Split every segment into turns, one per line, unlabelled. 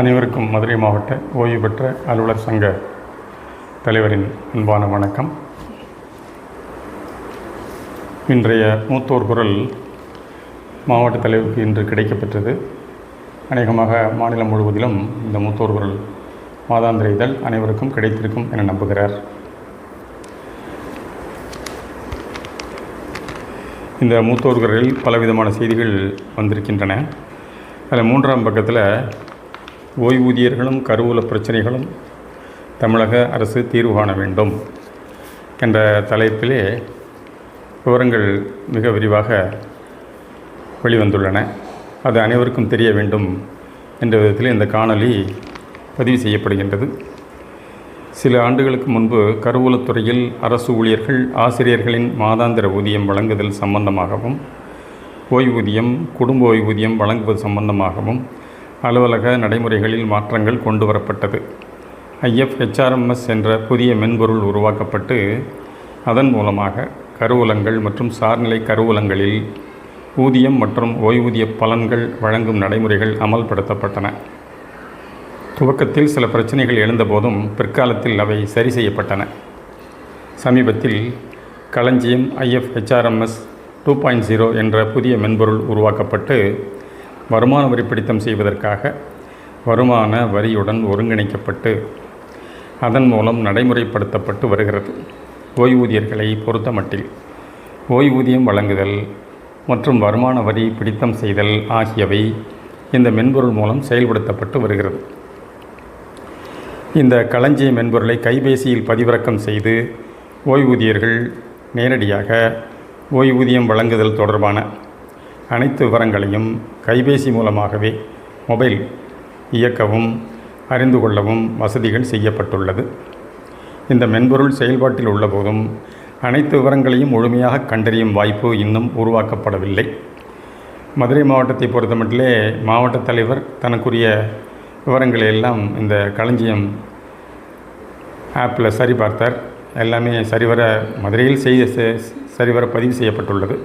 அனைவருக்கும் மதுரை மாவட்ட ஓய்வு பெற்ற அலுவலர் சங்க தலைவரின் அன்பான வணக்கம். இன்றைய மூத்தோர் குரல் மாவட்ட தலைவருக்கு இன்று கிடைக்கப்பெற்றது. அநேகமாக மாநிலம் முழுவதிலும் இந்த மூத்தோர் குரல் மாதாந்திர இதழ் அனைவருக்கும் கிடைத்திருக்கும் என நம்புகிறார். இந்த மூத்தோர் குரலில் பலவிதமான செய்திகள் வந்திருக்கின்றன. அதில் மூன்றாம் பக்கத்தில் ஓய்வூதியர்களும் கருவூல பிரச்சனைகளும் தமிழக அரசு தீர்வு காண வேண்டும் என்ற தலைப்பிலே விவரங்கள் மிக விரிவாக வெளிவந்துள்ளன. அது அனைவருக்கும் தெரிய வேண்டும் என்ற விதத்தில் இந்த காணொலி பதிவு செய்யப்படுகின்றது. சில ஆண்டுகளுக்கு முன்பு கருவூலத்துறையில் அரசு ஊழியர்கள் ஆசிரியர்களின் மாதாந்திர ஊதியம் வழங்குதல் சம்பந்தமாகவும் ஓய்வூதியம் குடும்ப ஓய்வூதியம் வழங்குவது சம்பந்தமாகவும் அலுவலக நடைமுறைகளில் மாற்றங்கள் கொண்டு வரப்பட்டது ஐஎஃப்ஹெச்ஆர்எம்எஸ் என்ற புதிய மென்பொருள் உருவாக்கப்பட்டு அதன் மூலமாக கருவூலங்கள் மற்றும் சார்நிலை கருவூலங்களில் ஊதியம் மற்றும் ஓய்வூதிய பலன்கள் வழங்கும் நடைமுறைகள் அமல்படுத்தப்பட்டன. துவக்கத்தில் சில பிரச்சனைகள் எழுந்தபோதும் பிற்காலத்தில் அவை சரி செய்யப்பட்டன. சமீபத்தில் களஞ்சியம் ஐஎஃப்ஹெச்ஆர்எம்எஸ் டூ பாயிண்ட் ஜீரோ என்ற புதிய மென்பொருள் உருவாக்கப்பட்டு வருமான வரி பிடித்தம் செய்வதற்காக வருமான வரியுடன் ஒருங்கிணைக்கப்பட்டு அதன் மூலம் நடைமுறைப்படுத்தப்பட்டு வருகிறது. ஓய்வூதியர்களை பொறுத்தமட்டில் ஓய்வூதியம் வழங்குதல் மற்றும் வருமான வரி பிடித்தம் செய்தல் ஆகியவை இந்த மென்பொருள் மூலம் செயல்படுத்தப்பட்டு வருகிறது. இந்த களஞ்சிய மென்பொருளை கைபேசியில் பதிவிறக்கம் செய்து ஓய்வூதியர்கள் நேரடியாக ஓய்வூதியம் வழங்குதல் தொடர்பான அனைத்து விவரங்களையும் கைபேசி மூலமாகவே மொபைல் இயக்கவும் அறிந்து கொள்ளவும் வசதிகள் செய்யப்பட்டுள்ளது. இந்த மென்பொருள் செயல்பாட்டில் உள்ளபோதும் அனைத்து விவரங்களையும் முழுமையாக கண்டறியும் வாய்ப்பு இன்னும் உருவாக்கப்படவில்லை. மதுரை மாவட்டத்தை பொறுத்தமட்டிலே மாவட்ட தலைவர் தனக்குரிய விவரங்களை எல்லாம் இந்த களஞ்சியம் ஆப்பில் சரிபார்த்தார். எல்லாமே சரிவர மதுரையில் செய்ய சரிவர பதிவு செய்யப்பட்டுள்ளது.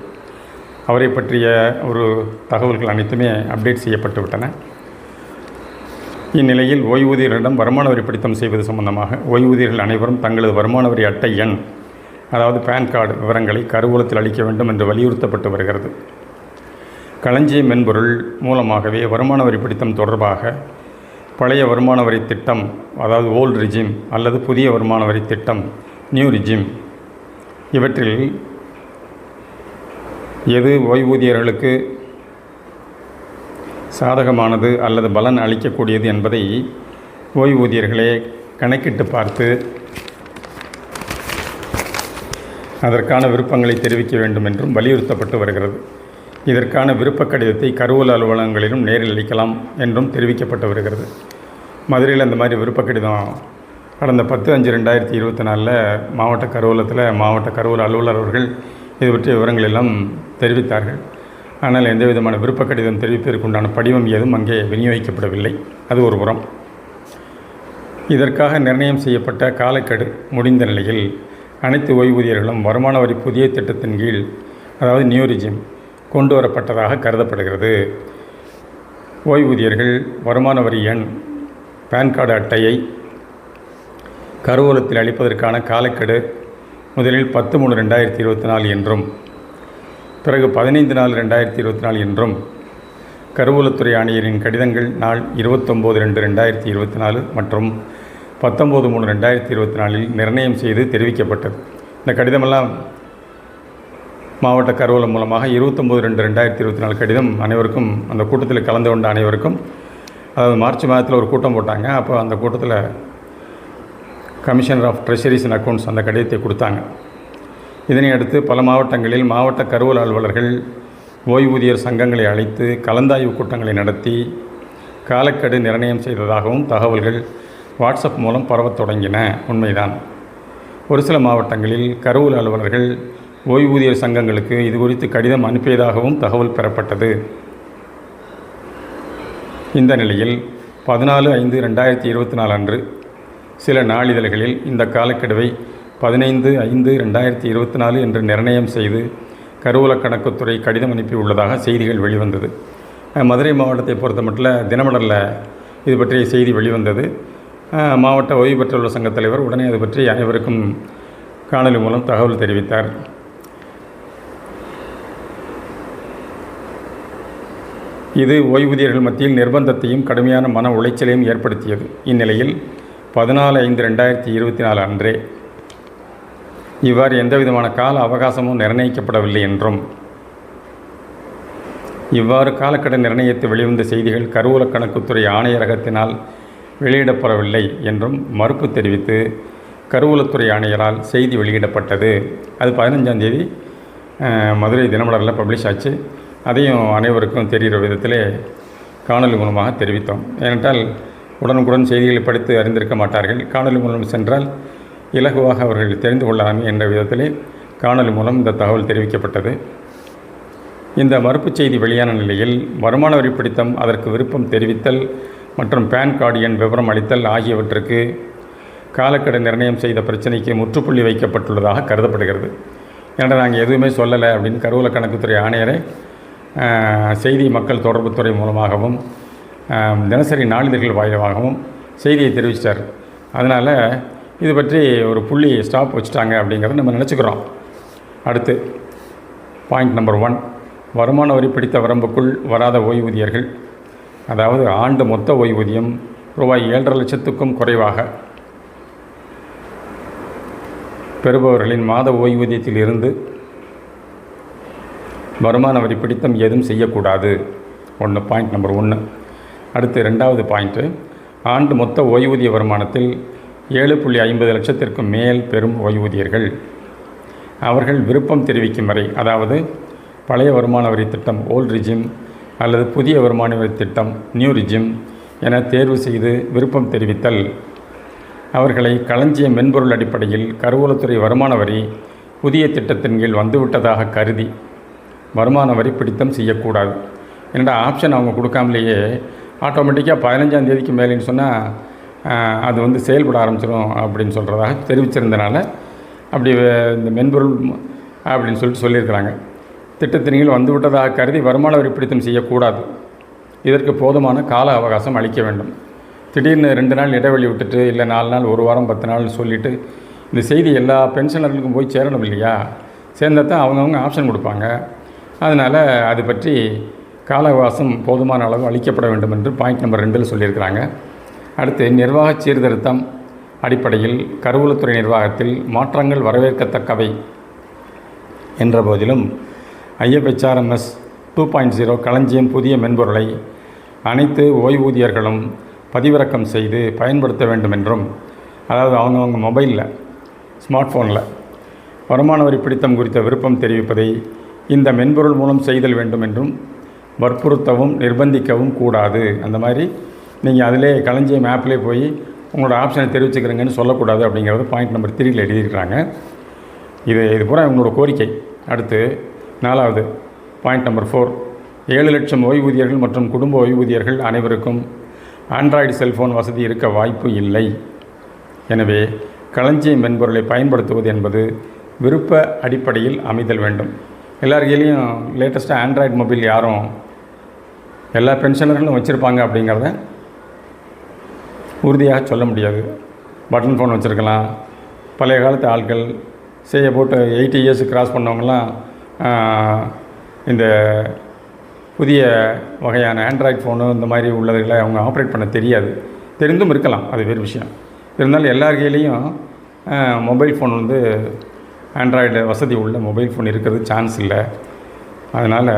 அவரை பற்றிய ஒரு தகவல்கள் அனைத்துமே அப்டேட் செய்யப்பட்டு விட்டன. இந்நிலையில் ஓய்வூதியர்களிடம் வருமான வரி பிடித்தம் செய்வது சம்பந்தமாக ஓய்வூதியர்கள் அனைவரும் தங்களது வருமான வரி அட்டை எண் அதாவது பேன் கார்டு விவரங்களை கருவூலத்தில் அளிக்க வேண்டும் என்று வலியுறுத்தப்பட்டு வருகிறது. களஞ்சிய மென்பொருள் மூலமாகவே வருமான வரி பிடித்தம் தொடர்பாக பழைய வருமான வரி திட்டம் அதாவது ஓல்டு ரிஜிம் அல்லது புதிய வருமான வரி திட்டம் நியூ ரிஜிம் இவற்றில் எது ஓய்வூதியர்களுக்கு சாதகமானது அல்லது பலன் அளிக்கக்கூடியது என்பதை ஓய்வூதியர்களே கணக்கிட்டு பார்த்து அதற்கான விருப்பங்களை தெரிவிக்க வேண்டும் என்றும் வலியுறுத்தப்பட்டு வருகிறது. இதற்கான விருப்ப கடிதத்தை கருவூல அலுவலகங்களிலும் நேரில் அளிக்கலாம் என்றும் தெரிவிக்கப்பட்டு வருகிறது. மதுரையில் அந்த மாதிரி விருப்ப கடிதம் கடந்த பத்து அஞ்சு ரெண்டாயிரத்தி இருபத்தி நாலில் மாவட்ட கருவூலத்தில் மாவட்ட கருவூல அலுவலர் அவர்கள் இது பற்றிய விவரங்கள் எல்லாம் தெரிவித்தார்கள். ஆனால் எந்த விதமான விருப்ப கடிதம் தெரிவிப்பதற்குண்டான படிவம் ஏதும் அங்கே விநியோகிக்கப்படவில்லை. அது ஒரு புறம். இதற்காக நிர்ணயம் செய்யப்பட்ட காலக்கெடு முடிந்த நிலையில் அனைத்து ஓய்வூதியர்களும் வருமான வரி புதிய திட்டத்தின் கீழ் அதாவது நியூ ரிஜிம் கொண்டு வரப்பட்டதாக கருதப்படுகிறது. ஓய்வூதியர்கள் வருமான வரி எண் பேன் கார்டு அட்டையை கருவூலத்தில் அளிப்பதற்கான காலக்கெடு முதலில் பத்து மூணு ரெண்டாயிரத்தி இருபத்தி நாலு என்றும் பிறகு பதினைந்து நாலு ரெண்டாயிரத்தி இருபத்தி நாலு என்றும் கருவூலத்துறை ஆணையரின் கடிதங்கள் நாள் இருபத்தொம்போது ரெண்டு ரெண்டாயிரத்தி இருபத்தி நாலு மற்றும் பத்தொம்போது மூணு ரெண்டாயிரத்தி இருபத்தி நாலில் நிர்ணயம் செய்து தெரிவிக்கப்பட்டது. இந்த கடிதமெல்லாம் மாவட்ட கருவூலம் மூலமாக இருபத்தொம்போது ரெண்டு ரெண்டாயிரத்தி இருபத்தி நாலு கடிதம் அனைவருக்கும் அந்த கூட்டத்தில் கலந்து கொண்ட அனைவருக்கும் அதாவது மார்ச் மாதத்தில் ஒரு கூட்டம் போட்டாங்க. அப்போ அந்த கூட்டத்தில் commissioner of treasuries and accounts அந்த கடிதத்தை கொடுத்தாங்க. இதனையடுத்து பல மாவட்டங்களில் மாவட்ட கருவூல அலுவலர்கள் ஓய்வூதியர் சங்கங்களை அழைத்து கலந்தாய்வு கூட்டங்களை நடத்தி காலக்கெடு நிர்ணயம் செய்ததாகவும் தகவல்கள் வாட்ஸ்அப் மூலம் பரவத் தொடங்கின உண்மைதான். ஒரு சில மாவட்டங்களில் கருவூல அலுவலர்கள் ஓய்வூதியர் சங்கங்களுக்கு இது குறித்து கடிதம் அனுப்பியதாகவும் தகவல் பெறப்பட்டது. இந்த நிலையில் பதினாலு ஐந்து ரெண்டாயிரத்தி இருபத்தி நாலு அன்று சில நாளிதழ்களில் இந்த காலக்கெடுவை பதினைந்து ஐந்து ரெண்டாயிரத்தி இருபத்தி நாலு என்று நிர்ணயம் செய்து கருவூல கணக்குத்துறை கடிதம் அனுப்பி உள்ளதாக செய்திகள் வெளிவந்தது. மதுரை மாவட்டத்தை பொறுத்த மட்டும் தினமலரில் இது பற்றிய செய்தி வெளிவந்தது. மாவட்ட ஓய்வு பெற்றுள்ள சங்கத் தலைவர் உடனே அது பற்றி அனைவருக்கும் காணொலி மூலம் தகவல் தெரிவித்தார். இது ஓய்வூதியர்கள் மத்தியில் நிர்பந்தத்தையும் கடுமையான மன உளைச்சலையும் ஏற்படுத்தியது. இந்நிலையில் பதினாலு ஐந்து ரெண்டாயிரத்தி இருபத்தி நாலு அன்றே இவ்வாறு எந்தவிதமான கால அவகாசமும் நிர்ணயிக்கப்படவில்லை என்றும் இவ்வாறு காலக்கெடு நிர்ணயித்து வெளிவந்த செய்திகள் கருவூல கணக்குத்துறை ஆணையரகத்தினால் வெளியிடப்படவில்லை என்றும் மறுப்பு தெரிவித்து கருவூலத்துறை ஆணையரால் செய்தி வெளியிடப்பட்டது. அது பதினஞ்சாம் தேதி மதுரை தினமலரில் பப்ளிஷ் ஆச்சு. அதையும் அனைவருக்கும் தெரிகிற விதத்திலே காணொலி மூலமாக தெரிவித்தோம். ஏனென்றால் உடனுக்குடன் செய்திகளை படித்து அறிந்திருக்க மாட்டார்கள். காணொலி மூலம் சென்றால் இலகுவாக அவர்கள் தெரிந்து கொள்ளலாமே என்ற விதத்திலே காணொலி மூலம் இந்த தகவல் தெரிவிக்கப்பட்டது. இந்த மறுப்புச் செய்தி வெளியான நிலையில் வருமான வரி பிடித்தம் அதற்கு விருப்பம் தெரிவித்தல் மற்றும் பேன் கார்டு எண் விவரம் அளித்தல் ஆகியவற்றுக்கு காலக்கெடு நிர்ணயம் செய்த பிரச்சனைக்கு முற்றுப்புள்ளி வைக்கப்பட்டுள்ளதாக கருதப்படுகிறது. ஏன்னா நாங்கள் எதுவுமே சொல்லலை அப்படின்னு கருவூல கணக்குத்துறை ஆணையரை செய்தி மக்கள் தொடர்புத்துறை மூலமாகவும் தினசரி நாளிதழ்கள் வாயிலாகவும் செய்தியை தெரிவிச்சிட்டார். அதனால் இது பற்றி ஒரு புள்ளி ஸ்டாப் வச்சுட்டாங்க அப்படிங்கிறத நம்ம நினச்சிக்கிறோம். அடுத்து பாயிண்ட் நம்பர் ஒன் வருமான வரி பிடித்த வரம்புக்குள் வராத ஓய்வூதியர்கள். அதாவது ஆண்டு மொத்த ஓய்வூதியம் ரூபாய் ஏழரை லட்சத்துக்கும் குறைவாக. பெறுபவர்களின் மாத ஓய்வூதியத்தில் இருந்து வருமான வரி பிடித்தம் ஏதும் செய்யக்கூடாது. ஒன்று பாயிண்ட் நம்பர் ஒன்று அடுத்து ரெண்டாவது பாயிண்ட்டு ஆண்டு மொத்த ஓய்வூதிய வருமானத்தில் ஏழு புள்ளி ஐம்பது லட்சத்திற்கும் மேல் பெறும் ஓய்வூதியர்கள். அவர்கள் விருப்பம் தெரிவிக்கும் வரை அதாவது பழைய வருமான வரி திட்டம் ஓல்ட் ரிஜிம் அல்லது புதிய வருமான வரி திட்டம் நியூ ரிஜிம் என தேர்வு செய்து விருப்பம் தெரிவித்தல். அவர்களை களஞ்சிய மென்பொருள் அடிப்படையில் கருவூலத்துறை வருமான வரி புதிய திட்டத்தின் கீழ் வந்துவிட்டதாக கருதி வருமான வரி பிடித்தம் செய்யக்கூடாது. என்னடா ஆப்ஷன் அவங்க கொடுக்காமலேயே ஆட்டோமேட்டிக்காக பதினஞ்சாம் தேதிக்கு மேலேன்னு சொன்னால் அது வந்து செயல்பட ஆரம்பிச்சிடும் அப்படின்னு சொல்கிறதாக தெரிவிச்சிருந்தனால அப்படி இந்த மென்பொருள் அப்படின்னு சொல்லிட்டு சொல்லியிருக்கிறாங்க. திட்டத்தின் கீழ் வந்துவிட்டதாக கருதி வருமான வரி பிடித்தம் செய்யக்கூடாது. இதற்கு போதுமான கால அவகாசம் அளிக்க வேண்டும். திடீர்னு ரெண்டு நாள் இடைவெளி விட்டுட்டு இல்லை நாலு நாள் ஒரு வாரம் பத்து நாள் சொல்லிவிட்டு இந்த செய்தி எல்லா பென்ஷனர்களுக்கும் போய் சேரணும் இல்லையா? சேர்ந்தால் தான் அவங்கவுங்க ஆப்ஷன் கொடுப்பாங்க. அதனால் அது பற்றி கால அவகாசம் போதுமான அளவு அளிக்கப்பட வேண்டும் என்று பாயிண்ட் நம்பர் ரெண்டில் சொல்லியிருக்கிறாங்க. அடுத்து நிர்வாக சீர்திருத்தம் அடிப்படையில் கருவூலத்துறை நிர்வாகத்தில் மாற்றங்கள் வரவேற்கத்தக்கவை என்ற போதிலும் IFHRMS two point zero oh களஞ்சியம் புதிய மென்பொருளை அனைத்து ஓய்வூதியர்களும் பதிவிறக்கம் செய்து பயன்படுத்த வேண்டும் என்றும் அதாவது அவங்கவுங்க மொபைலில் ஸ்மார்ட் ஃபோனில் வருமான வரி பிடித்தம் குறித்த விருப்பம் தெரிவிப்பதை இந்த மென்பொருள் மூலம் செய்தல் வேண்டும் என்றும் வற்புறுத்தவும் நிர்பந்திக்கவும் கூடாது. அந்த மாதிரி நீங்கள் அதிலே களஞ்சியம் ஆப்லேயே போய் உங்களோட ஆப்ஷனை தெரிவிச்சுக்கிறீங்கன்னு சொல்லக்கூடாது அப்படிங்கிறது பாயிண்ட் நம்பர் த்ரீயில் எழுதியிருக்கிறாங்க. இது இது பூரா இவங்களோட கோரிக்கை. அடுத்து நாலாவது பாயிண்ட் நம்பர் ஃபோர் ஏழு லட்சம் ஓய்வூதியர்கள் மற்றும் குடும்ப ஓய்வூதியர்கள் அனைவருக்கும் ஆண்ட்ராய்டு செல்ஃபோன் வசதி இருக்க வாய்ப்பு இல்லை. எனவே களஞ்சிய மென்பொருளை பயன்படுத்துவது என்பது விருப்ப அடிப்படையில் அமைதல் வேண்டும். எல்லார் கையிலையும் லேட்டஸ்ட்டாக ஆண்ட்ராய்டு மொபைல் யாரும் எல்லா பென்ஷனர்களும் வச்சுருப்பாங்க அப்படிங்கிறத உறுதியாக சொல்ல முடியாது. பட்டன் ஃபோன் வச்சுருக்கலாம். பழைய காலத்து ஆட்கள் செய்ய போட்டு எயிட்டி இயர்ஸ் கிராஸ் பண்ணவங்கலாம் இந்த புதிய வகையான ஆண்ட்ராய்ட் ஃபோனு இந்த மாதிரி உள்ளதுகளை அவங்க ஆப்ரேட் பண்ண தெரியாது. தெரிந்தும் இருக்கலாம் அது வேறு விஷயம். இருந்தாலும் எல்லார் கையிலையும் மொபைல் ஃபோன் வந்து ஆண்ட்ராய்டு வசதி உள்ள மொபைல் ஃபோன் இருக்கிறது சான்ஸ் இல்லை. அதனால்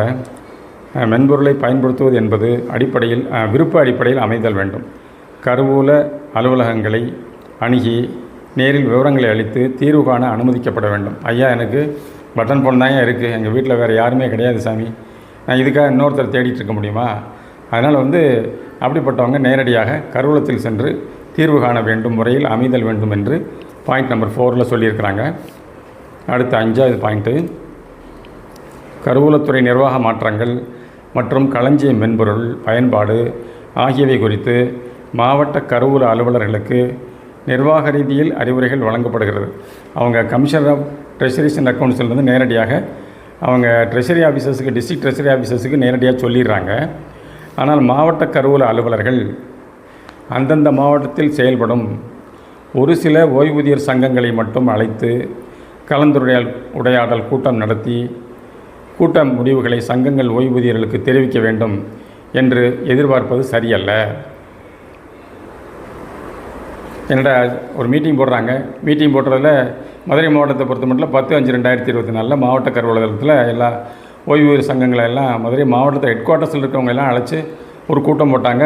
மென்பொருளை பயன்படுத்துவது என்பது அடிப்படையில் விருப்ப அடிப்படையில் அமைதல் வேண்டும். கருவூல அலுவலகங்களை அணுகி நேரில் விவரங்களை அளித்து தீர்வு காண அனுமதிக்கப்பட வேண்டும். ஐயா எனக்கு பட்டன் ஃபோன் தான் இருக்குது எங்கள் வீட்டில் வேறு யாருமே கிடையாது சாமி. நான் இதுக்காக இன்னொருத்தர் தேடிட்டு இருக்க முடியுமா? அதனால் வந்து அப்படிப்பட்டவங்க நேரடியாக கருவூலத்தில் சென்று தீர்வு காண வேண்டும் முறையில் அமைதல் வேண்டும் என்று பாயிண்ட் நம்பர் ஃபோரில் சொல்லியிருக்கிறாங்க. அடுத்த அஞ்சாவது பாயிண்ட்டு கருவூலத்துறை நிர்வாக மாற்றங்கள் மற்றும் களஞ்சிய மென்பொருள் பயன்பாடு ஆகியவை குறித்து மாவட்ட கருவூல அலுவலர்களுக்கு நிர்வாக ரீதியில் அறிவுரைகள் வழங்கப்படுகிறது. அவங்க கமிஷனர் ஆஃப் ட்ரெஷரிஸ் அண்ட் அக்கௌண்ட்ஸ்லேருந்து நேரடியாக அவங்க ட்ரெஷரி ஆஃபீஸர்ஸுக்கு டிஸ்ட்ரிக்ட் ட்ரெஷரி ஆஃபீஸர்ஸுக்கு நேரடியாக சொல்லிடுறாங்க. ஆனால் மாவட்ட கருவூல அலுவலர்கள் அந்தந்த மாவட்டத்தில் செயல்படும் ஒரு சில ஓய்வூதியர் சங்கங்களை மட்டும் அழைத்து கலந்துரையால் உரையாடல் கூட்டம் நடத்தி கூட்ட முடிவுகளை சங்கங்கள் ஓய்வூதியர்களுக்கு தெரிவிக்க வேண்டும் என்று எதிர்பார்ப்பது சரியல்ல. என்னடா ஒரு மீட்டிங் போடுறாங்க? மீட்டிங் போடுறதுல மதுரை மாவட்டத்தை பொறுத்த மட்டும் பத்து அஞ்சு ரெண்டாயிரத்தி இருபத்தி நாலில் மாவட்ட கருவலகத்தில் எல்லா ஓய்வூர் சங்கங்களை எல்லாம் மதுரை மாவட்டத்தில் ஹெட் குவார்ட்டர்ஸில் இருக்கவங்க எல்லாம் அழைச்சி ஒரு கூட்டம் போட்டாங்க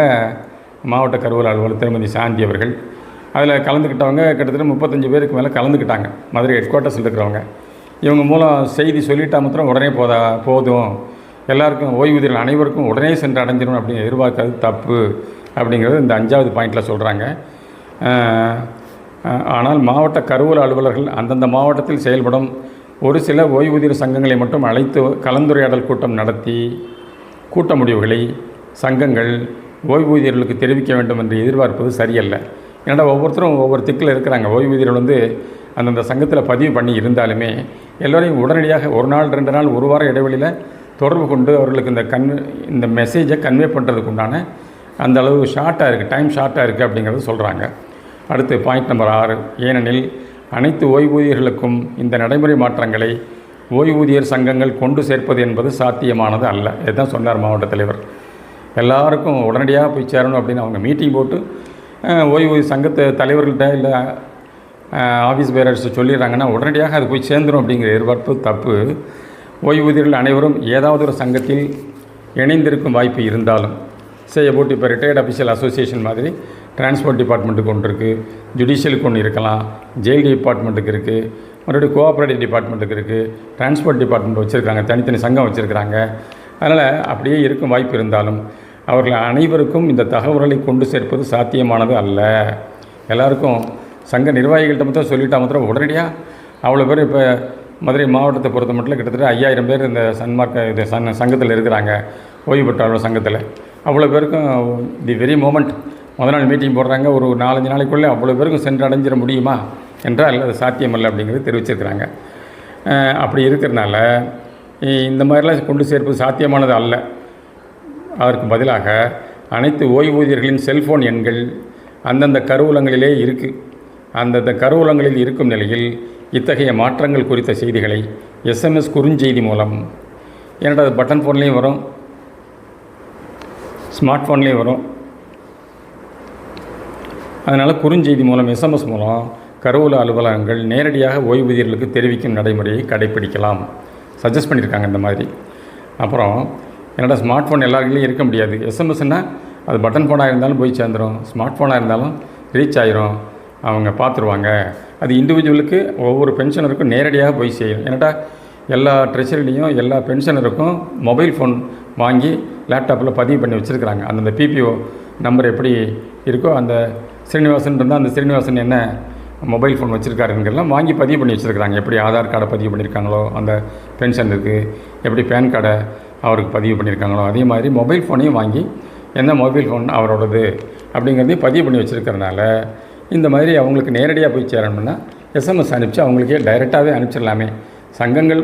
மாவட்ட கருவூல அலுவலர் திருமதி சாந்தி அவர்கள். அதில் கலந்துக்கிட்டவங்க கிட்டத்தட்ட முப்பத்தஞ்சு பேருக்கு மேலே கலந்துக்கிட்டாங்க மதுரை ஹெட் குவார்ட்டர்ஸில் இருக்கிறவங்க. இவங்க மூலம் செய்தி சொல்லிட்டா மாத்திரம் உடனே போதா போதும். எல்லாருக்கும் ஓய்வூதியர்கள் அனைவருக்கும் உடனே சென்று அடைஞ்சிடும் அப்படின்னு எதிர்பார்க்கறது தப்பு அப்படிங்கிறது இந்த அஞ்சாவது பாயிண்டில் சொல்கிறாங்க ஆனால் மாவட்ட கருவூல அலுவலர்கள் அந்தந்த மாவட்டத்தில் செயல்படும் ஒரு சில ஓய்வூதியர் சங்கங்களை மட்டும் அழைத்து கலந்துரையாடல் கூட்டம் நடத்தி கூட்ட முடிவுகளை சங்கங்கள் ஓய்வூதியர்களுக்கு தெரிவிக்க வேண்டும் என்று எதிர்பார்ப்பது சரியல்ல. ஏன்னா ஒவ்வொருத்தரும் ஒவ்வொரு திக்கில் இருக்கிறாங்க. ஓய்வூதியர்கள் வந்து அந்தந்த சங்கத்தில் பதிவு பண்ணி இருந்தாலுமே எல்லோரையும் உடனடியாக ஒரு நாள் ரெண்டு நாள் ஒரு வார இடைவெளியில் தொடர்பு கொண்டு அவர்களுக்கு இந்த கன் இந்த மெசேஜை கன்வே பண்ணுறதுக்கு உண்டான அந்த அளவு ஷார்ட்டாக இருக்குது டைம் ஷார்ட்டாக இருக்குது அப்படிங்கிறத சொல்கிறாங்க அடுத்து பாயிண்ட் நம்பர் ஆறு. ஏனெனில் அனைத்து ஓய்வூதியர்களுக்கும் இந்த நடைமுறை மாற்றங்களை ஓய்வூதியர் சங்கங்கள் கொண்டு சேர்ப்பது என்பது சாத்தியமானது அல்ல. இதுதான் சொன்னார் மாவட்ட தலைவர். எல்லாருக்கும் உடனடியாக போய் சேரணும் அப்படின்னு அவங்க மீட்டிங் போட்டு ஓய்வூதிய சங்கத்து தலைவர்கள்ட்ட இல்லை ஆஃபீஸ் பேரர்ஸ் சொல்லிடுறாங்கன்னா உடனடியாக அது போய் சேர்ந்துடும் அப்படிங்கிற எதிர்பார்ப்பு தப்பு. ஓய்வூதியர்கள் அனைவரும் ஏதாவது ஒரு சங்கத்தில் இணைந்திருக்கும் வாய்ப்பு இருந்தாலும் செய்ய போட்டு இப்போ ரிட்டையர்ட் அஃபிஷியல் அசோசியேஷன் மாதிரி டிரான்ஸ்போர்ட் டிபார்ட்மெண்ட்டுக்கு ஒன்று இருக்குது ஜுடிஷியலுக்கு ஒன்று இருக்கலாம். ஜெயில் டிபார்ட்மெண்ட்டுக்கு இருக்குது மறுபடியும் கோஆப்ரேட்டிவ் டிபார்ட்மெண்ட்டுக்கு இருக்குது டிரான்ஸ்போர்ட் டிபார்ட்மெண்ட் வச்சுருக்காங்க. தனித்தனி சங்கம் வச்சுருக்கிறாங்க. அதனால் அப்படியே இருக்கும் வாய்ப்பு இருந்தாலும் அவர்கள் அனைவருக்கும் இந்த தகவல்களை கொண்டு சேர்ப்பது சாத்தியமானது அல்ல. எல்லாருக்கும் சங்க நிர்வாகிகள்கிட்ட மட்டும் சொல்லிட்டா மாத்திரம் உடனடியாக அவ்வளோ பேர் இப்போ மதுரை மாவட்டத்தை பொறுத்த மட்டும் கிட்டத்தட்ட ஐயாயிரம் பேர் இந்த சன்மார்க்க இது சங்க சங்கத்தில் இருக்கிறாங்க. ஓய்வு பெற்றவர்கள் சங்கத்தில். அவ்வளோ பேருக்கும் தி வெரி மூமெண்ட் முத நாள் மீட்டிங் போடுறாங்க. ஒரு நாலஞ்சு நாளைக்குள்ளே அவ்வளோ பேருக்கும் சென்று அடைஞ்சிட முடியுமா? என்றால் அது சாத்தியமல்ல அப்படிங்கிறது தெரிவிச்சிருக்கிறாங்க. அப்படி இருக்கிறனால இந்த மாதிரிலாம் கொண்டு சேர்ப்பது சாத்தியமானது அல்ல. அதற்கு பதிலாக அனைத்து ஓய்வூதியர்களின் செல்ஃபோன் எண்கள் அந்தந்த கருவூலங்களிலே இருக்குது அந்தந்த கருவூலங்களில் இருக்கும் நிலையில் இத்தகைய மாற்றங்கள் குறித்த செய்திகளை எஸ்எம்எஸ் குறுஞ்செய்தி மூலம் ஏன்னா அது பட்டன் ஃபோன்லேயும் வரும். ஸ்மார்ட் ஃபோன்லேயும் வரும். அதனால் குறுஞ்செய்தி மூலம் எஸ்எம்எஸ் மூலம் கருவூல அலுவலகங்கள் நேரடியாக ஓய்வூதியர்களுக்கு தெரிவிக்கும் நடைமுறையை கடைப்பிடிக்கலாம். சஜஸ்ட் பண்ணியிருக்காங்க இந்த மாதிரி. அப்புறம் என்னடா ஸ்மார்ட் ஃபோன் எல்லாருக்கையும் இருக்க முடியாது. எஸ்எம்எஸ்னால் அது பட்டன் ஃபோனாக இருந்தாலும் போய் சேர்ந்துடும் ஸ்மார்ட் ஃபோனாக இருந்தாலும் ரீச் ஆயிரும். அவங்க பார்த்துருவாங்க அது இண்டிவிஜுவலுக்கு ஒவ்வொரு பென்ஷனருக்கும் நேரடியாக போய் செய்யும் என்னட்டா எல்லா ட்ரெஷரிலையும் எல்லா பென்ஷனருக்கும் மொபைல் ஃபோன் வாங்கி லேப்டாப்பில் பதிவு பண்ணி வச்சுருக்கிறாங்க. அந்தந்த பிபிஓ நம்பர் எப்படி இருக்கோ அந்த ஸ்ரீனிவாசன் இருந்தால் அந்த ஸ்ரீனிவாசன் என்ன மொபைல் ஃபோன் வச்சுருக்காருங்கிறலாம் வாங்கி பதிவு பண்ணி வச்சுருக்காங்க எப்படி ஆதார் கார்டை பதிவு பண்ணியிருக்காங்களோ அந்த பென்ஷன் இருக்குது எப்படி பேன் கார்டை அவருக்கு பதிவு பண்ணியிருக்காங்களோ அதே மாதிரி மொபைல் ஃபோனையும் வாங்கி என்ன மொபைல் ஃபோன் அவரோடது அப்படிங்கிறதையும் பதிவு பண்ணி வச்சுருக்கறனால இந்த மாதிரி அவங்களுக்கு நேரடியாக போய் சேரணும்னா எஸ்எம்எஸ் அனுப்பிச்சு அவங்களுக்கே டைரெக்டாகவே அனுப்பிச்சிடலாமே. சங்கங்கள்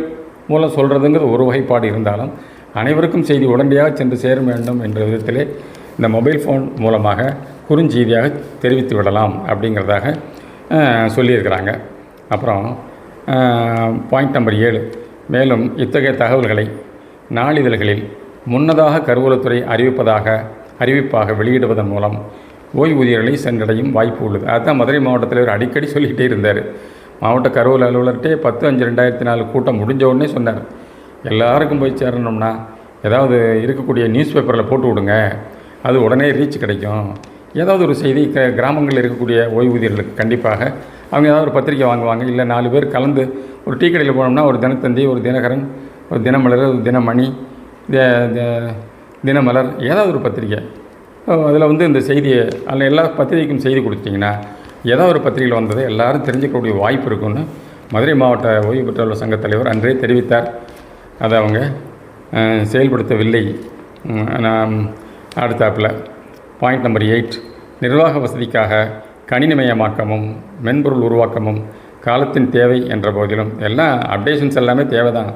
மூலம் சொல்கிறதுங்கிறது ஒரு வகைப்பாடு இருந்தாலும் அனைவருக்கும் செய்தி உடனடியாக சென்று சேர வேண்டும் என்ற விதத்திலே இந்த மொபைல் ஃபோன் மூலமாக குறுஞ்செய்தியாக தெரிவித்து விடலாம் அப்படிங்கிறதாக சொல்லியிருக்கிறாங்க. அப்புறம் பாயிண்ட் நம்பர் ஏழு. மேலும் இத்தகைய தகவல்களை நாளிதழ்களில் முன்னதாக கருவூலத்துறை அறிவிப்பதாக அறிவிப்பாக வெளியிடுவதன் மூலம் ஓய்வூதியர்களை சென்றடையும் வாய்ப்பு உள்ளது. அதுதான் மதுரை மாவட்டத்தில் தலைவர் அடிக்கடி சொல்லிக்கிட்டே இருந்தார். மாவட்ட கருவூல அலுவலர்கிட்டே பத்து அஞ்சு ரெண்டாயிரத்தி நாலு கூட்டம் முடிஞ்ச உடனே சொன்னார். எல்லாருக்கும் போய் சேரணும்னா ஏதாவது இருக்கக்கூடிய நியூஸ் பேப்பரில் போட்டு விடுங்க. அது உடனே ரீச் கிடைக்கும். ஏதாவது ஒரு செய்தி க கிராமங்களில் இருக்கக்கூடிய ஓய்வூதியர்களுக்கு கண்டிப்பாக. அவங்க ஏதாவது ஒரு பத்திரிக்கை வாங்குவாங்க. இல்லை நாலு பேர் கலந்து ஒரு டீ கடையில் போனோம்னா ஒரு தினத்தந்தி ஒரு தினகரன் ஒரு தினமலர் ஒரு தினமணி தினமலர் ஏதாவது ஒரு பத்திரிக்கை அதில் வந்து இந்த செய்தியை அதில் எல்லா பத்திரிகைக்கும் செய்தி கொடுத்தீங்கன்னா ஏதாவது ஒரு பத்திரிகையில் வந்தது எல்லாரும் தெரிஞ்சுக்கக்கூடிய வாய்ப்பு இருக்குன்னு மதுரை மாவட்ட ஓய்வு பெற்றோர் சங்க தலைவர் அன்றே தெரிவித்தார். அதை அவங்க செயல்படுத்தவில்லை. நான் அடுத்தாப்பில். பாயிண்ட் நம்பர் எயிட் நிர்வாக வசதிக்காக கணினிமயமாக்கமும் மென்பொருள் உருவாக்கமும் காலத்தின் தேவை என்ற போதிலும் எல்லாம் அப்டேஷன்ஸ் எல்லாமே தேவை தான்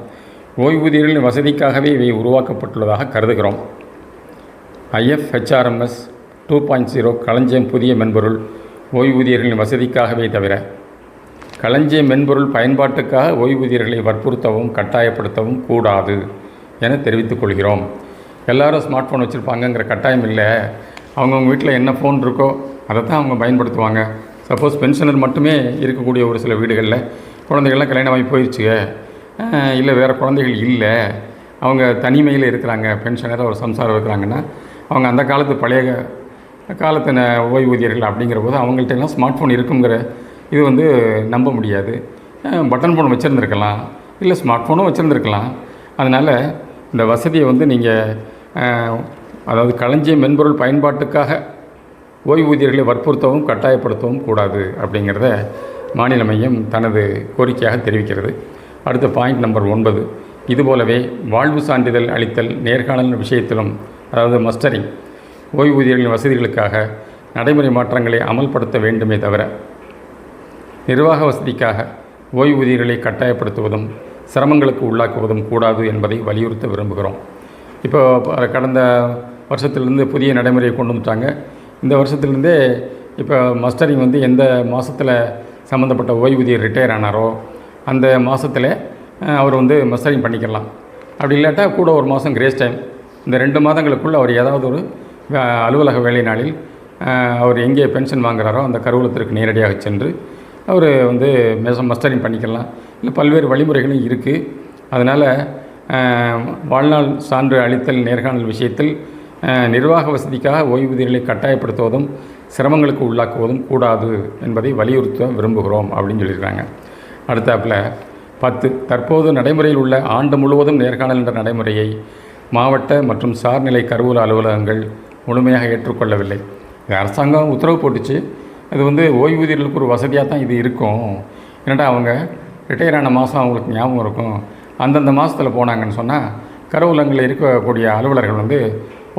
ஓய்வூதியர்களின் வசதிக்காகவே இவை உருவாக்கப்பட்டுள்ளதாக கருதுகிறோம். ஐஎஃப்ஹெச்ஆர்எம்எஸ் டூ பாயிண்ட் ஜீரோ களஞ்சியம் புதிய மென்பொருள் ஓய்வூதியர்களின் வசதிக்காகவே தவிர களஞ்சியம் மென்பொருள் பயன்பாட்டுக்காக ஓய்வூதியர்களை வற்புறுத்தவும் கட்டாயப்படுத்தவும் கூடாது என தெரிவித்துக் கொள்கிறோம். எல்லாரும் ஸ்மார்ட் ஃபோன் வச்சுருப்பாங்கங்கிற கட்டாயம் இல்லை. அவங்கவுங்க வீட்டில் என்ன ஃபோன் இருக்கோ அதை தான் அவங்க பயன்படுத்துவாங்க. சப்போஸ் பென்ஷனர் மட்டுமே இருக்கக்கூடிய ஒரு சில வீடுகளில் குழந்தைகள்லாம் கல்யாணம் ஆகி போயிடுச்சுங்க இல்லை வேறு குழந்தைகள் இல்லை. அவங்க தனிமையில் இருக்கிறாங்க. பென்ஷனராக ஒரு சம்சாரம் இருக்கிறாங்கன்னா அவங்க அந்த காலத்து பழைய காலத்தின ஓய்வூதியர்கள் அப்படிங்கிற போது அவங்கள்ட்ட எல்லாம் ஸ்மார்ட் ஃபோன் இருக்குங்கிற இது வந்து நம்ப முடியாது. பட்டன் ஃபோன் வச்சுருந்துருக்கலாம். இல்லை ஸ்மார்ட் ஃபோனும் வச்சுருந்துருக்கலாம். அதனால் இந்த வசதியை வந்து நீங்கள் அதாவது களஞ்சிய மென்பொருள் பயன்பாட்டுக்காக ஓய்வூதியர்களை வற்புறுத்தவும் கட்டாயப்படுத்தவும் கூடாது அப்படிங்கிறத மாநில மையம் தனது கோரிக்கையாக தெரிவிக்கிறது. அடுத்த பாயிண்ட் நம்பர் ஒன்பது. இதுபோலவே வாழ்வு சான்றிதழ் அளித்தல் நேர்காணல் விஷயத்திலும் அதாவது மஸ்டரிங் ஓய்வூதியர்களின் வசதிகளுக்காக நடைமுறை மாற்றங்களை அமல்படுத்த வேண்டுமே தவிர நிர்வாக வசதிக்காக ஓய்வூதியர்களை கட்டாயப்படுத்துவதும் சிரமங்களுக்கு உள்ளாக்குவதும் கூடாது என்பதை வலியுறுத்த விரும்புகிறோம். இப்போ கடந்த வருஷத்துலேருந்து புதிய நடைமுறையை கொண்டு வந்துட்டாங்க. இந்த வருஷத்துலேருந்தே இப்போ மஸ்டரிங் வந்து எந்த மாதத்தில் சம்மந்தப்பட்ட ஓய்வூதியர் ரிட்டையர் ஆனாரோ அந்த மாதத்தில் அவர் வந்து மஸ்டரிங் பண்ணிக்கலாம். அப்படி இல்லாட்டா கூட ஒரு மாதம் கிரேஸ் டைம் இந்த ரெண்டு மாதங்களுக்குள்ளே அவர் ஏதாவது ஒரு அலுவலக வேலை நாளில் அவர் எங்கே பென்ஷன் வாங்குகிறாரோ அந்த கருவூலத்திற்கு நேரடியாக சென்று அவர் வந்து மேசம் மஸ்டரிங் பண்ணிக்கலாம். இல்லை பல்வேறு வழிமுறைகளும் இருக்குது அதனால் வாழ்நாள் சான்று அளித்தல் நேர்காணல் விஷயத்தில் நிர்வாக வசதிக்காக ஓய்வூதியர்களை கட்டாயப்படுத்துவதும் சிரமங்களுக்கு உள்ளாக்குவதும் கூடாது என்பதை வலியுறுத்த விரும்புகிறோம் அப்படின்னு சொல்லியிருக்காங்க. அடுத்தாப்புல பத்து தற்போது நடைமுறையில் உள்ள ஆண்டு முழுவதும் நேர்காணல் என்ற நடைமுறையை மாவட்ட மற்றும் சார்நிலை கருவூல அலுவலகங்கள் முழுமையாக ஏற்றுக்கொள்ளவில்லை. இது அரசாங்கம் உத்தரவு போட்டுச்சு. அது வந்து ஓய்வூதியர்களுக்கு ஒரு வசதியாக தான் இது இருக்கும். என்னடா அவங்க ரிட்டையர் ஆன மாதம் அவங்களுக்கு ஞாபகம் இருக்கும். அந்தந்த மாதத்தில் போனாங்கன்னு சொன்னால் கருவூலங்களில் இருக்கக்கூடிய அலுவலர்கள் வந்து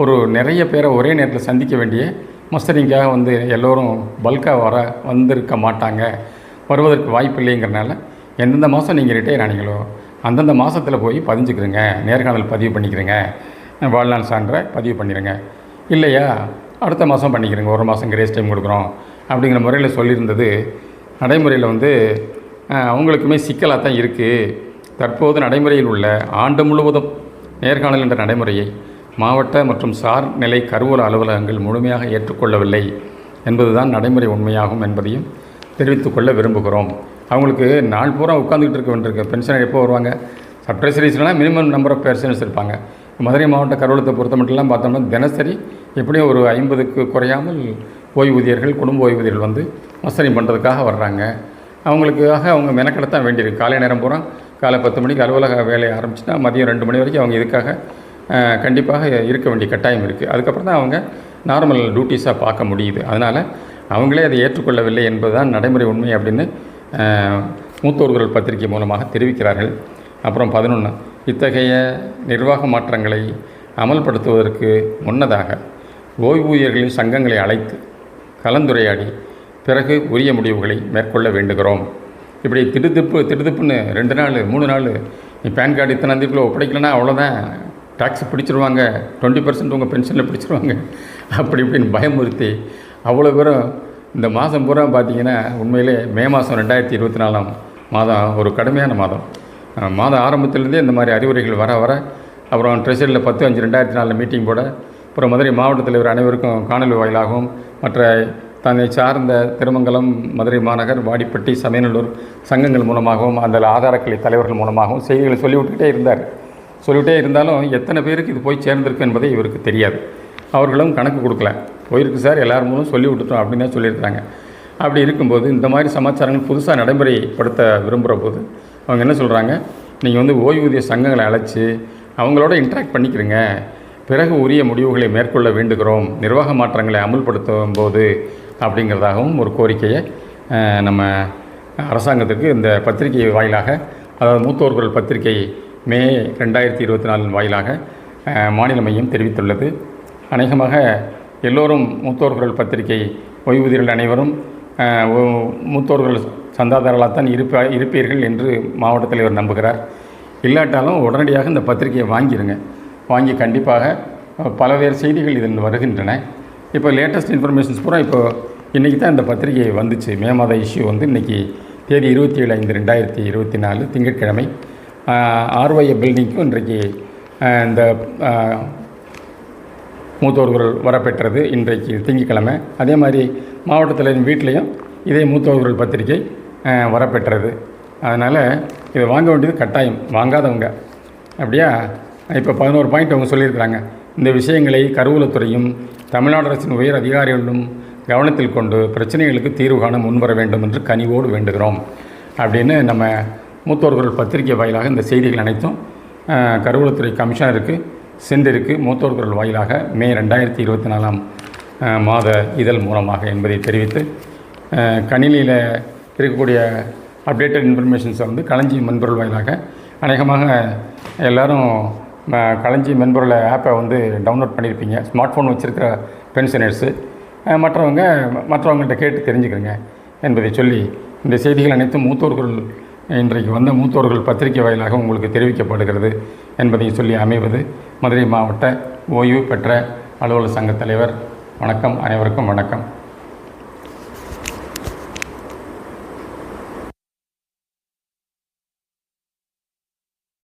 ஒரு நிறைய பேரை ஒரே நேரத்தில் சந்திக்க வேண்டிய மஸ்டரிங்காக வந்து எல்லோரும் பல்காக வர வந்திருக்க மாட்டாங்க வருவதற்கு வாய்ப்பு இல்லைங்கிறனால எந்தெந்த மாதம் நீங்கள் ரிட்டையர் ஆனீங்களோ அந்தந்த மாதத்தில் போய் பதிஞ்சுக்கிறங்க நேர்காணல் பதிவு பண்ணிக்கிறங்க வாழ்நாள் சான்றை பதிவு பண்ணிடுங்க இல்லையா? அடுத்த மாதம் பண்ணிக்கிறங்க ஒரு மாதம் கிரேஸ் டைம் கொடுக்குறோம் அப்படிங்கிற முறையில் சொல்லியிருந்தது. நடைமுறையில் வந்து அவங்களுக்குமே சிக்கலாக தான் இருக்குது தற்போது நடைமுறையில் உள்ள ஆண்டு முழுவதும் நேர்காணல் என்ற நடைமுறையை மாவட்ட மற்றும் சார் நிலை கருவூல அலுவலகங்கள் முழுமையாக ஏற்றுக்கொள்ளவில்லை என்பதுதான் நடைமுறை உண்மையாகும் என்பதையும் தெரிவித்துக்கொள்ள விரும்புகிறோம். அவங்களுக்கு நாள் பூரா உட்காந்துக்கிட்டு இருக்க வேண்டியிருக்கு. பென்ஷனர் எப்போ வருவாங்க? சப்ட்ரெசரிஸ்லாம் மினிமம் நம்பர் ஆஃப் பெர்சன்ஸ் இருப்பாங்க மதுரை மாவட்ட கருவூலத்தை பொறுத்த மட்டும்லாம் பார்த்தோம்னா தினசரி எப்படியும் ஒரு ஐம்பதுக்கு குறையாமல் ஓய்வூதியர்கள் குடும்ப ஓய்வூதியர்கள் வந்து மஸ்தரிங் பண்ணுறதுக்காக வர்றாங்க. அவங்களுக்காக அவங்க மெனக்கெடத்தான் வேண்டியிருக்கு. காலை நேரம் பூரா காலை பத்து மணிக்கு அலுவலக வேலையை ஆரம்பிச்சுன்னா மதியம் ரெண்டு மணி வரைக்கும் அவங்க இதுக்காக கண்டிப்பாக இருக்க வேண்டிய கட்டாயம் இருக்குது அதுக்கப்புறம் தான் அவங்க நார்மல் டியூட்டிஸாக பார்க்க முடியுது. அதனால் அவங்களே அதை ஏற்றுக்கொள்ளவில்லை என்பதுதான் நடைமுறை உண்மை அப்படின்னு மூத்தோர்கள் பத்திரிகை மூலமாக தெரிவிக்கிறார்கள். அப்புறம் பதினொன்று இத்தகைய நிர்வாக மாற்றங்களை அமல்படுத்துவதற்கு முன்னதாக ஓய்வூதியர்களின் சங்கங்களை அழைத்து கலந்துரையாடி பிறகு உரிய முடிவுகளை மேற்கொள்ள வேண்டுகிறோம். இப்படி திடுதிப்பு திடுதிப்புன்னு ரெண்டு நாள் மூணு நாள் நீ பேன் கார்டு இத்தனை தேதிக்குள்ளே ஒப்படைக்கலைன்னா அவ்வளோதான் டாக்ஸ் பிடிச்சிருவாங்க டுவெண்ட்டி பர்சன்ட் உங்கள் பென்ஷனில் பிடிச்சிருவாங்க. அப்படி இப்படின்னு பயமுறுத்தி அவ்வளோ பேரும் இந்த மாதம் பூரா பார்த்தீங்கன்னா உண்மையிலே மே மாதம் ரெண்டாயிரத்தி இருபத்தி நாலாம் மாதம் ஒரு கடுமையான மாதம். மாதம் ஆரம்பத்திலேருந்தே இந்த மாதிரி அறிவுரைகள் வர வர அப்புறம் ட்ரெஷரியில் பத்து அஞ்சு ரெண்டாயிரத்தி நாலில் மீட்டிங் போட அப்புறம் மதுரை மாவட்ட தலைவர் அனைவருக்கும் காணொலி வாயிலாகவும் மற்ற தன்னை சார்ந்த திருமங்கலம் மதுரை மாநகர் வாடிப்பட்டி சமயநல்லூர் சங்கங்கள் மூலமாகவும் அந்த ஆதாரக்கலை தலைவர்கள் மூலமாகவும் செய்திகளை சொல்லிவிட்டுக்கிட்டே இருந்தார். சொல்லிகிட்டே இருந்தாலும் எத்தனை பேருக்கு இது போய் சேர்ந்திருக்கு என்பதை இவருக்கு தெரியாது. அவர்களும் கணக்கு கொடுக்கல. போயிருக்கு சார் எல்லாரும் மூலம் சொல்லி விட்டுட்டோம் அப்படின்னு தான் சொல்லியிருக்காங்க அப்படி இருக்கும்போது இந்த மாதிரி சமாச்சாரங்கள் புதுசாக நடைமுறைப்படுத்த விரும்புகிற போது அவங்க என்ன சொல்கிறாங்க நீங்கள் வந்து ஓய்வூதிய சங்கங்களை அழைச்சி அவங்களோட இன்ட்ராக்ட் பண்ணிக்கிறங்க. பிறகு உரிய முடிவுகளை மேற்கொள்ள வேண்டுகிறோம். நிர்வாக மாற்றங்களை அமுல்படுத்தும் போது அப்படிங்கிறதாகவும் ஒரு கோரிக்கையை நம்ம அரசாங்கத்திற்கு இந்த பத்திரிகை வாயிலாக அதாவது மூத்தோர்கள் பத்திரிகை மே ரெண்டாயிரத்தி இருபத்தி நாலின் வாயிலாக மாநில மையம் தெரிவித்துள்ளது. அநேகமாக எல்லோரும் மூத்தோர்கள் பத்திரிகை ஓய்வூதியர்கள் அனைவரும் மூத்தோர்கள் ஓ- மூத்தோர்கள் சந்தாதாரர்களாகத்தான் இருப்ப இருப்பீர்கள் என்று மாவட்ட தலைவர் நம்புகிறார். இல்லாட்டாலும் உடனடியாக இந்த பத்திரிகையை வாங்கிடுங்க வாங்கி கண்டிப்பாக பலவேறு செய்திகள் இதில் வருகின்றன. இப்போ லேட்டஸ்ட் இன்ஃபர்மேஷன்ஸ் பூரா இப்போ இன்றைக்கி தான் இந்த பத்திரிகை வந்துச்சு. மே மாத இஷ்யூ வந்து இன்றைக்கி தேதி இருபத்தி ஏழு ஐந்து ரெண்டாயிரத்தி இருபத்தி நாலு திங்கட்கிழமை. ஆர்ஒய்ஏ பில்டிங்க்கும் இன்றைக்கு இந்த ஆஹ், மூத்தோர்கள் வரப்பெற்றது இன்றைக்கு திங்கட்கிழமை. அதே மாதிரி மாவட்டத்தில் வீட்லேயும் இதே மூத்தோர்கள் பத்திரிகை வரப்பெற்றது. அதனால் இதை வாங்க வேண்டியது கட்டாயம். வாங்காதவங்க. அப்படியா? இப்போ பதினோரு பாயிண்ட் அவங்க சொல்லியிருக்கிறாங்க. இந்த விஷயங்களை கருவூலத்துறையும் தமிழ்நாடு அரசின் உயர் அதிகாரிகளும் கவனத்தில் கொண்டு பிரச்சனைகளுக்கு தீர்வு காண முன்வர வேண்டும் என்று கனிவோடு வேண்டுகிறோம். அப்படின்னு நம்ம மூத்தோர்கள் பத்திரிகை வாயிலாக இந்த செய்திகள் அனைத்தும் கருவூலத்துறை கமிஷனருக்கு சென்றிருக்கு. மூத்தோர்கள் வாயிலாக மே ரெண்டாயிரத்தி இருபத்தி நாலாம் மாத இதழ் மூலமாக என்பதை தெரிவித்து கணினியில் இருக்கக்கூடிய அப்டேட்டட் இன்ஃபர்மேஷன்ஸை வந்து களஞ்சி மென்பொருள் வாயிலாக அநேகமாக எல்லாரும் களஞ்சி மென்பொருளை ஆப்பை வந்து டவுன்லோட் பண்ணியிருப்பீங்க ஸ்மார்ட் ஃபோன் வச்சுருக்கிற பென்ஷனர்ஸு மற்றவங்க மற்றவங்கள்ட்ட கேட்டு தெரிஞ்சுக்கிறங்க என்பதை சொல்லி இந்த செய்திகள் அனைத்தும் மூத்தோர்கள் இன்றைக்கு வந்த மூத்தோர்கள் பத்திரிகை வாயிலாக உங்களுக்கு தெரிவிக்கப்படுகிறது என்பதை சொல்லி அமைவது மதுரை மாவட்ட ஓய்வு பெற்ற அலுவலர் சங்க தலைவர். வணக்கம் அனைவருக்கும் வணக்கம்.